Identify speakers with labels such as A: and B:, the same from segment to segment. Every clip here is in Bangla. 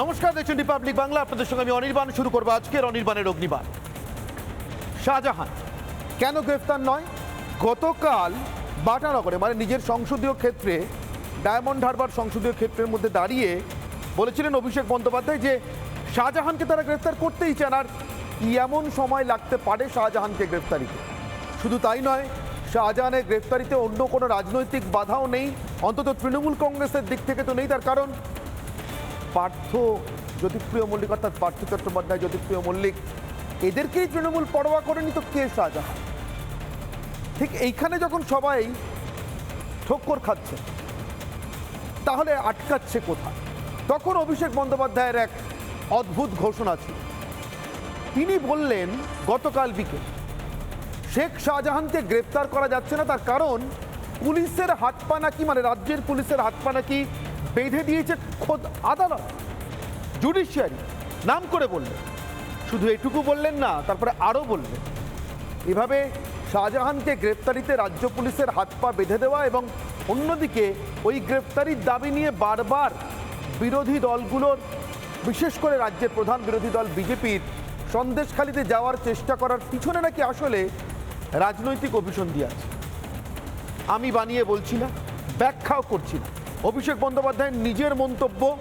A: নমস্কার, দেখছেন রিপাবলিক বাংলা আপনাদের সঙ্গে আমি অনির্বাণ, শুরু করব আজকের অনির্বাণের অগ্নিবাণ। শাহজাহান, কেন গ্রেফতার নয়? গতকাল বাটানগরে মানে নিজের সংসদীয় ক্ষেত্রে, ডায়মন্ড হারবার সংসদীয় ক্ষেত্রের মধ্যে দাঁড়িয়ে বলেছিলেন অভিষেক বন্দ্যোপাধ্যায় যে শাহজাহানকে তারা গ্রেফতার করতেই চান, আর এমন সময় লাগতে পারে শাহজাহানকে গ্রেফতারিতে শুধু তাই নয়, শাহজাহানের গ্রেফতারিতে অন্য কোনো রাজনৈতিক বাধাও নেই। অন্তত তৃণমূল কংগ্রেসের দিক থেকে তো নেই তার কারণ। পার্থ, জ্যোতিপ্রিয় মল্লিক, অর্থাৎ পার্থ চট্টোপাধ্যায়, জ্যোতিপ্রিয় মল্লিক, এদেরকেই তৃণমূল পরোয়া করেনি তো কে শাহজাহান? ঠিক এইখানে যখন সবাই ঠক্কর খাচ্ছে, তাহলে আটকাচ্ছে কোথায়? তখন অভিষেক বন্দ্যোপাধ্যায়ের এক অদ্ভুত ঘোষণা ছিল। তিনি বললেন, গতকাল বিকেল, শেখ শাহজাহানকে গ্রেপ্তার করা যাচ্ছে না, তার কারণ পুলিশের হাত পা নাকি মানে রাজ্যের পুলিশের হাত পা নাকি বেঁধে দিয়েছে খোদ আদালত। জুডিশিয়ারি, নাম করে বললেন। শুধু এটুকু বললেন না, তারপরে আরও বললেন। এভাবে শাহজাহানকে গ্রেপ্তারিতে রাজ্য পুলিশের হাত পা বেঁধে দেওয়া এবং অন্যদিকে ওই গ্রেপ্তারির দাবি নিয়ে বারবার বিরোধী দলগুলোর, বিশেষ করে রাজ্যের প্রধান বিরোধী দল বিজেপির, সন্দেশখালিতে যাওয়ার চেষ্টা করার পিছনে নাকি আসলে রাজনৈতিক অভিসন্ধি আছে। আমি বানিয়ে বলছি না, ব্যাখ্যাও করছি না। অভিষেক বন্দ্যোপাধ্যায়ের নিজের মন্তব্য,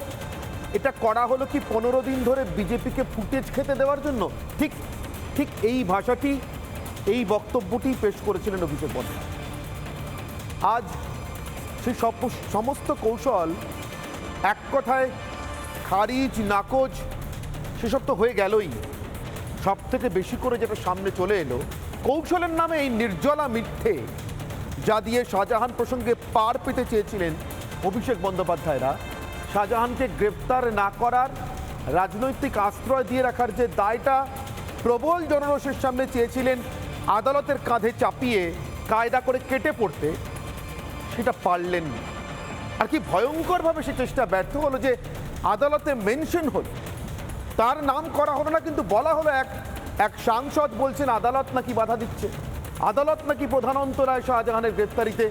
A: এটা করা হলো কি পনেরো দিন ধরে বিজেপিকে ফুটেজ খেতে দেওয়ার জন্য? ঠিক ঠিক এই ভাষাটি, এই বক্তব্যটি পেশ করেছিলেন অভিষেক বন্দ্যোপাধ্যায়। আজ সেই সব- সমস্ত কৌশল এক কথায় খারিজ, নাকচ, সেসব তো হয়ে গেলই। সব থেকে বেশি করে যেটা সামনে চলে এলো, কৌশলের নামে এই নির্জলা মিথ্যে যা দিয়ে শাহজাহান প্রসঙ্গে পার পেতে চেয়েছিলেন অভিষেক বন্দ্যোপাধ্যায়রা। শাহজাহানকে গ্রেপ্তার না করার রাজনৈতিক আশ্রয় দিয়ে রাখার যে দায়টা প্রবল জনরোষের সামনে চেয়েছিলেন, আদালতের কাঁধে চাপিয়ে কায়দা করে কেটে পড়তে, সেটা পারলেন না। আর কি ভয়ঙ্করভাবে সে চেষ্টা ব্যর্থ হলো যে আদালতে মেনশন হলো। তার নাম করা হলো না, কিন্তু বলা হলো এক এক সাংসদ বলছেন, আদালত নাকি বাধা দিচ্ছে। আদালত নাকি প্রধান অন্তরায় শাহজাহানের গ্রেপ্তারিতে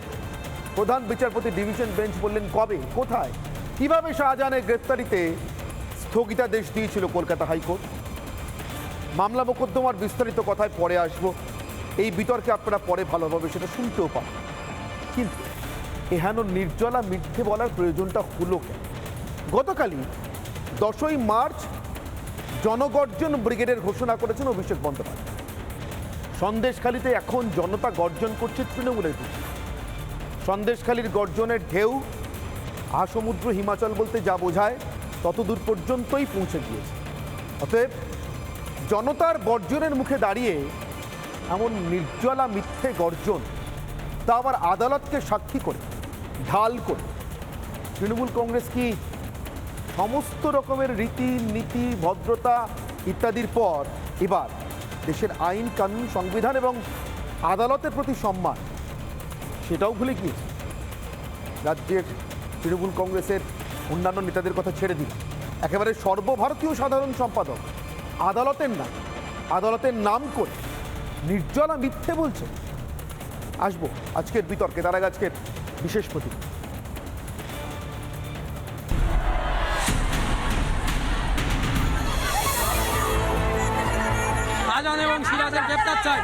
A: প্রধান বিচারপতি ডিভিশন বেঞ্চ বললেন, কবে? কোথায়? কীভাবে শাহজাহানের গ্রেপ্তারিতে স্থগিতাদেশ দিয়েছিল কলকাতা হাইকোর্ট? মামলা মোকদ্দমার বিস্তারিত কথায় পরে আসব। এই বিতর্কে আপনারা পরে ভালোভাবে সেটা শুনতেও পান। কিন্তু এহেন নির্জলা মিথ্যে বলার প্রয়োজনটা হলো কেন? গতকালই দশই মার্চ জনগর্জন ব্রিগেডের ঘোষণা করেছেন অভিষেক বন্দ্যোপাধ্যায়। সন্দেশখালিতে এখন জনতা গর্জন করছে তৃণমূলের বিরুদ্ধে সন্দেশখালির গর্জনের ঢেউ আসমুদ্র হিমাচল বলতে যা বোঝায়, ততদূর পর্যন্তই পৌঁছে গিয়েছে। অতএব জনতার গর্জনের মুখে দাঁড়িয়ে এমন নির্জলা মিথ্যে গর্জন, তা আবার আদালতকে সাক্ষী করে, ঢাল করে। তৃণমূল কংগ্রেস কি সমস্ত রকমের রীতি, নীতি, ভদ্রতা ইত্যাদির পর এবার দেশের আইন, কানুন, সংবিধান এবং আদালতের প্রতি সম্মান সেটাও ভুলে গিয়েছে রাজ্যের তৃণমূল কংগ্রেসের অন্যান্য নেতাদের কথা ছেড়ে দিন একেবারে সর্বভারতীয় সাধারণ সম্পাদক আদালতের নাম আদালতের নাম করে নির্জলা মিথ্যে বলছে। আসব আজকের বিতর্কে, তার আগে আজকের বিশেষ
B: সিরাজের গ্রেপ্তার চাই।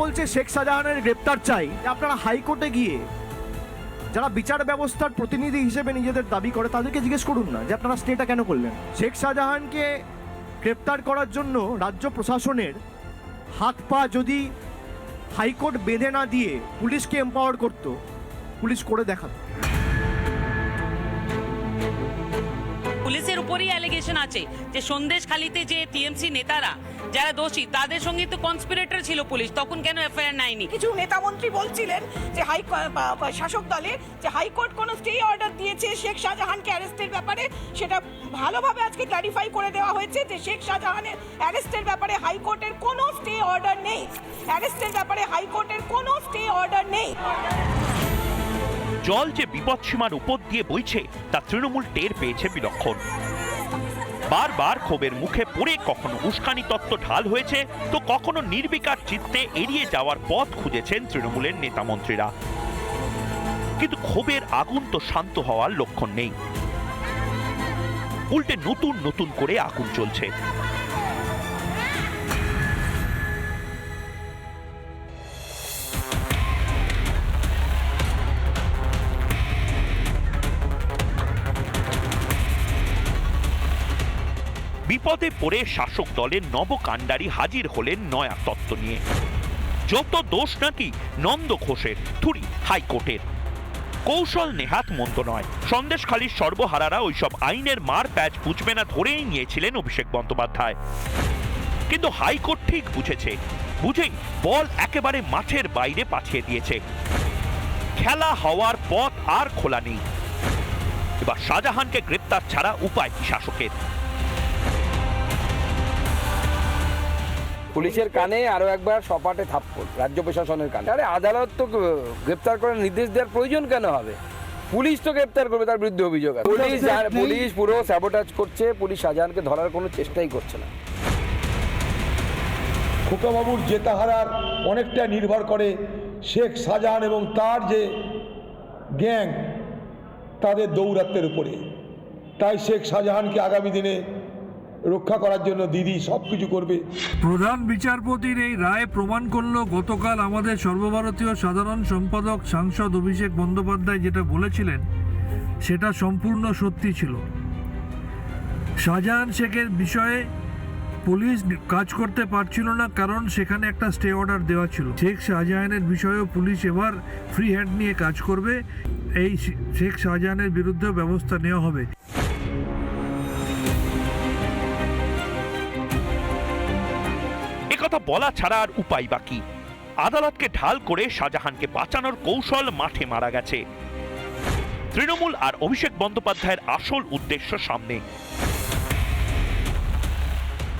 C: বলছে শেখ শাহজাহানের গ্রেপ্তার চাই আপনারা হাইকোর্টে গিয়ে যারা বিচার ব্যবস্থার প্রতিনিধি হিসেবে নিজেদের দাবি করে, তাদেরকে জিজ্ঞেস করুন না যে আপনারা স্টেটা কেন করলেন। শেখ শাহজাহানকে গ্রেপ্তার করার জন্য রাজ্য প্রশাসনের হাত পা যদি হাইকোর্ট বেঁধে না দিয়ে পুলিশকে এম্পাওয়ার করতো, পুলিশ করে দেখাতো।
D: পুলিশের উপরেই অ্যালিগেশন আছে যে সন্দেশখালিতে যে টিএমসি নেতারা যারা দোষী, তাদের সঙ্গে তো কনস্পিরেটর ছিল পুলিশ, তখন কেন এফআইআর নেয়নি?
E: কিছু নেতামন্ত্রী বলছিলেন যে হাই শাসক দলে যে হাইকোর্ট কোনো স্টে অর্ডার দিয়েছে, শেখ শাহজাহানকে অ্যারেস্টের ব্যাপারে সেটা ভালোভাবে আজকে ক্লারিফাই করে দেওয়া হয়েছে যে শেখ শাহজাহানের অ্যারেস্টের ব্যাপারে হাইকোর্টের কোনো স্টে অর্ডার নেই। অ্যারেস্টের ব্যাপারে হাইকোর্টের কোনো স্টে অর্ডার নেই।
F: জল যে বিপদসীমার উপর দিয়ে বইছে, তা তৃণমূল টের পেয়েছে বিলক্ষণ। বারবার ক্ষোভের মুখে পড়ে কখনো উস্কানি তত্ত্ব ঢাল হয়েছে, তো কখনো নির্বিকার চিত্তে এড়িয়ে যাওয়ার পথ খুঁজেছেন তৃণমূলের নেতামন্ত্রীরা। কিন্তু ক্ষোভের আগুন তো শান্ত হওয়ার লক্ষণ নেই। উল্টে নতুন নতুন করে আগুন চলছে বিপদে পড়ে শাসক দলের নবকাণ্ডারি হাজির হলেন নয়া তত্ত্ব নিয়ে। যত দোষ নাকি নন্দ ঘোষের, থুরি হাইকোর্টের? কৌশল নেহাত মন্দ নয়। সন্দেশখালীর সর্বহারারা ওইসব আইনের মার প্যাচ বুঝবে না ধরেই নিয়েছিলেন অভিষেক বন্দ্যোপাধ্যায়। কিন্তু হাইকোর্ট ঠিক বুঝেছে। বুঝেই বল একেবারে মাঠের বাইরে পাঠিয়ে দিয়েছে। খেলা হওয়ার পথ আর খোলা নেই। এবার শাহজাহানকে গ্রেপ্তার ছাড়া উপায় কি শাসকের?
G: পুলিশের কানে আরও একবার সপাটে থাপ্পড় রাজ্য প্রশাসনের কানে। আরে আদালত তো গ্রেপ্তার করার নির্দেশ দেওয়ার প্রয়োজন কেন হবে? পুলিশ তো গ্রেপ্তার করবে তার বিরুদ্ধে অভিযোগ আছে। পুলিশ পুলিশ পুরো স্যাবোটাজ করছে পুলিশ শাহজাহানকে ধরার কোনো চেষ্টাই করছে না।
H: খোকাবাবুর জেতাহারার অনেকটা নির্ভর করে শেখ শাহজাহান এবং তার যে গ্যাং তাদের দৌরাত্মের উপরে। তাই শেখ শাহজাহানকে আগামী দিনে রক্ষা করার জন্য দিদি সব কিছু করবে।
I: প্রধান বিচারপতির এই রায় প্রমাণ করল গতকাল আমাদের সর্বভারতীয় সাধারণ সম্পাদক সাংসদ অভিষেক বন্দ্যোপাধ্যায় যেটা বলেছিলেন, সেটা সম্পূর্ণ সত্যি ছিল। শাহজাহান শেখের বিষয়ে পুলিশ কাজ করতে পারছিল না, কারণ সেখানে একটা স্টে অর্ডার দেওয়া ছিল। শেখ শাহজাহানের বিষয়েও পুলিশ এবার ফ্রি হ্যান্ড নিয়ে কাজ করবে। এই শেখ শাহজাহানের বিরুদ্ধে ব্যবস্থা নেওয়া হবে।
F: একথা বলা ছাড়া আর উপায় বাকি। আদালতকে ঢাল করে শাহজাহানকে বাঁচানোর কৌশল মাঠে মারা গেছে। তৃণমূল আর অভিষেক বন্দ্যোপাধ্যায়ের আসল উদ্দেশ্য সামনে।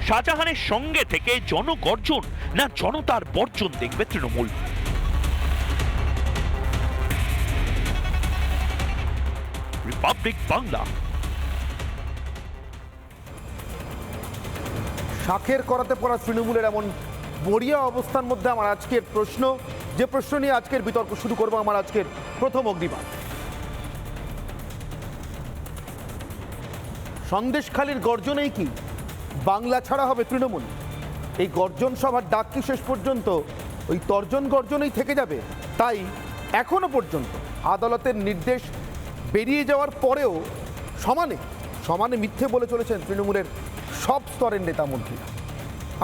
F: শাহজাহানের সঙ্গে থেকে জনগর্জন না জনতার বর্জন দেখবে তৃণমূল। রিপাবলিক বাংলা।
A: শাখের করাতে পড়া তৃণমূলের এমন বড়িয়া অবস্থার মধ্যে আমার আজকের প্রশ্ন। যে প্রশ্ন নিয়ে আজকের বিতর্ক শুরু করব আমার আজকের প্রথম অগ্নিবাদ সন্দেশখালীর গর্জনেই কি বাংলা ছাড়া হবে তৃণমূল? এই গর্জন সভার ডাক কি শেষ পর্যন্ত? ওই তর্জন গর্জনেই থেকে যাবে? তাই এখনও পর্যন্ত আদালতের নির্দেশ বেরিয়ে যাওয়ার পরেও সমানে সমানে মিথ্যে বলে চলেছেন তৃণমূলের সব স্তরের নেতা মন্ত্রীরা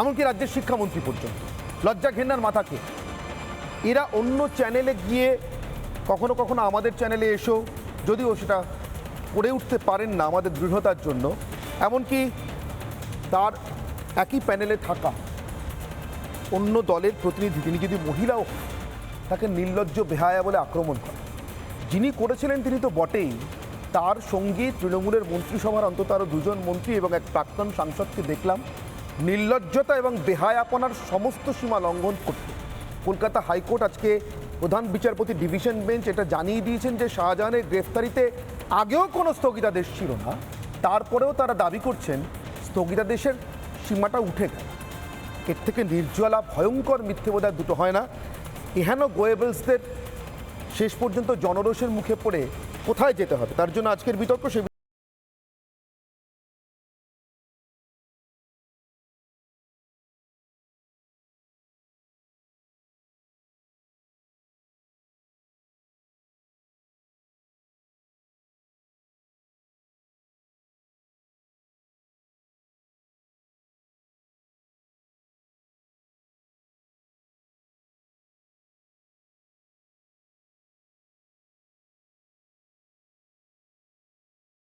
A: এমনকি রাজ্যের শিক্ষামন্ত্রী পর্যন্ত। লজ্জা ঘেন্নার মাথাকে এরা অন্য চ্যানেলে গিয়ে কখনো কখনো আমাদের চ্যানেলে এসেও যদিও সেটা করে উঠতে পারেন না আমাদের দৃঢ়তার জন্য, এমনকি তার একই প্যানেলে থাকা অন্য দলের প্রতিনিধি, তিনি যদি মহিলাও তাকে নির্লজ্জ বেহায়া বলে আক্রমণ করেন। যিনি করেছিলেন তিনি তো বটেই। তার সঙ্গে তৃণমূলের মন্ত্রিসভার অন্তত আরও দুজন মন্ত্রী এবং এক প্রাক্তন সাংসদকে দেখলাম। নির্লজ্জতা এবং বেহায়াপনার সমস্ত সীমা লঙ্ঘন করতে। কলকাতা হাইকোর্ট আজকে প্রধান বিচারপতি ডিভিশন বেঞ্চ এটা জানিয়ে দিয়েছেন যে শাহজাহানের গ্রেফতারিতে আগেও কোনো স্থগিতাদেশ ছিল না, তারপরেও তারা দাবি করছেন স্থগিতাদেশের সীমাটা উঠে গেল। এর থেকে নির্জলা, ভয়ঙ্কর মিথ্যে বোধহয় দুটো হয় না। এহেন গোয়েবলসদের শেষ পর্যন্ত জনরোষের মুখে পড়ে কোথায় যেতে হবে? তার জন্য আজকের বিতর্ক সে